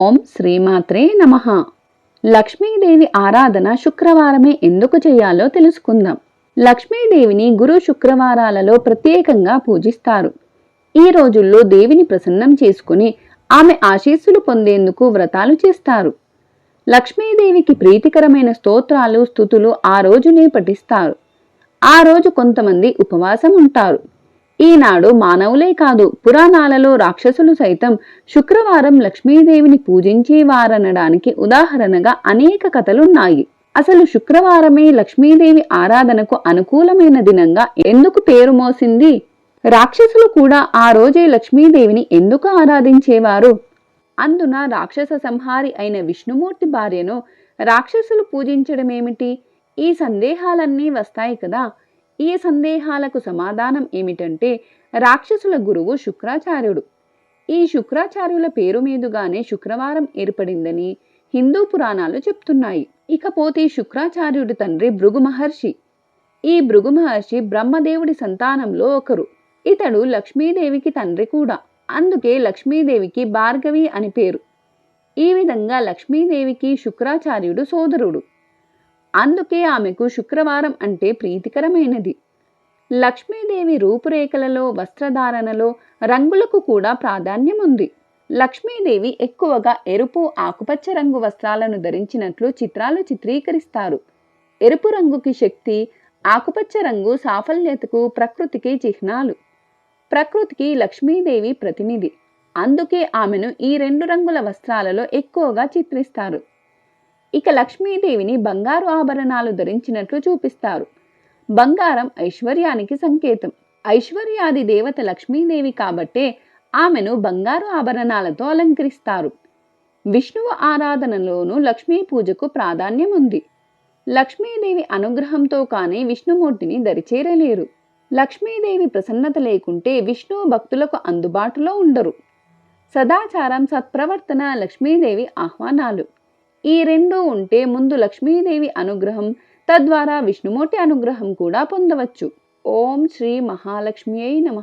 ఓం శ్రీమాత్రే నమ. లక్ష్మీదేవి ఆరాధన శుక్రవారమే ఎందుకు చేయాలో తెలుసుకుందాం. లక్ష్మీదేవిని గురు శుక్రవారాలలో ప్రత్యేకంగా పూజిస్తారు. ఈ రోజుల్లో దేవిని ప్రసన్నం చేసుకుని ఆమె ఆశీస్సులు పొందేందుకు వ్రతాలు చేస్తారు. లక్ష్మీదేవికి ప్రీతికరమైన స్తోత్రాలు స్థుతులు ఆ రోజునే పఠిస్తారు. ఆ రోజు కొంతమంది ఉపవాసం ఉంటారు ఈనాడు మానవులే కాదు పురాణాలలో రాక్షసులు సైతం శుక్రవారం లక్ష్మీదేవిని పూజించేవారనడానికి ఉదాహరణగా అనేక కథలున్నాయి. అసలు శుక్రవారమే లక్ష్మీదేవి ఆరాధనకు అనుకూలమైన దినంగా ఎందుకు పేరు మోసింది? రాక్షసులు కూడా ఆ రోజే లక్ష్మీదేవిని ఎందుకు ఆరాధించేవారు? అందున రాక్షస సంహారి అయిన విష్ణుమూర్తి భార్యను రాక్షసులు పూజించడమేమిటి? ఈ సందేహాలన్నీ వస్తాయి కదా. ఈ సందేహాలకు సమాధానం ఏమిటంటే రాక్షసుల గురువు శుక్రాచార్యుడు. ఈ శుక్రాచార్యుల పేరు మీదుగానే శుక్రవారం ఏర్పడిందని హిందూ పురాణాలు చెప్తున్నాయి. ఇకపోతే శుక్రాచార్యుడి తండ్రి భృగు మహర్షి. ఈ భృగు మహర్షి బ్రహ్మదేవుడి సంతానంలో ఒకరు. ఇతడు లక్ష్మీదేవికి తండ్రి కూడా. అందుకే లక్ష్మీదేవికి భార్గవి అని పేరు. ఈ విధంగా లక్ష్మీదేవికి శుక్రాచార్యుడు సోదరుడు. అందుకే ఆమెకు శుక్రవారం అంటే ప్రీతికరమైనది. లక్ష్మీదేవి రూపురేఖలలో వస్త్రధారణలో రంగులకు కూడా ప్రాధాన్యం ఉంది లక్ష్మీదేవి ఎక్కువగా ఎరుపు ఆకుపచ్చ రంగు వస్త్రాలను ధరించినట్లు చిత్రాలు చిత్రీకరిస్తారు. ఎరుపు రంగుకి శక్తి ఆకుపచ్చ రంగు సాఫల్యతకు ప్రకృతికి చిహ్నాలు. ప్రకృతికి లక్ష్మీదేవి ప్రతినిధి. అందుకే ఆమెను ఈ రెండు రంగుల వస్త్రాలలో ఎక్కువగా చిత్రిస్తారు. ఇక లక్ష్మీదేవిని బంగారు ఆభరణాలు ధరించినట్లు చూపిస్తారు. బంగారం ఐశ్వర్యానికి సంకేతం. ఐశ్వర్యాది దేవత లక్ష్మీదేవి కాబట్టే ఆమెను బంగారు ఆభరణాలతో అలంకరిస్తారు. విష్ణువు ఆరాధనలోనూ లక్ష్మీ పూజకు ప్రాధాన్యం ఉంది. లక్ష్మీదేవి అనుగ్రహంతో కానీ విష్ణుమూర్తిని దరిచేరలేరు. లక్ష్మీదేవి ప్రసన్నత లేకుంటే విష్ణువు భక్తులకు అందుబాటులో ఉండరు. సదాచారం సత్ప్రవర్తన లక్ష్మీదేవి ఆహ్వానాలు. ఈ రెండూ ఉంటే ముందు లక్ష్మీదేవి అనుగ్రహం తద్వారా విష్ణుమూర్తి అనుగ్రహం కూడా పొందవచ్చు. ఓం శ్రీ మహాలక్ష్మి అయి నమ.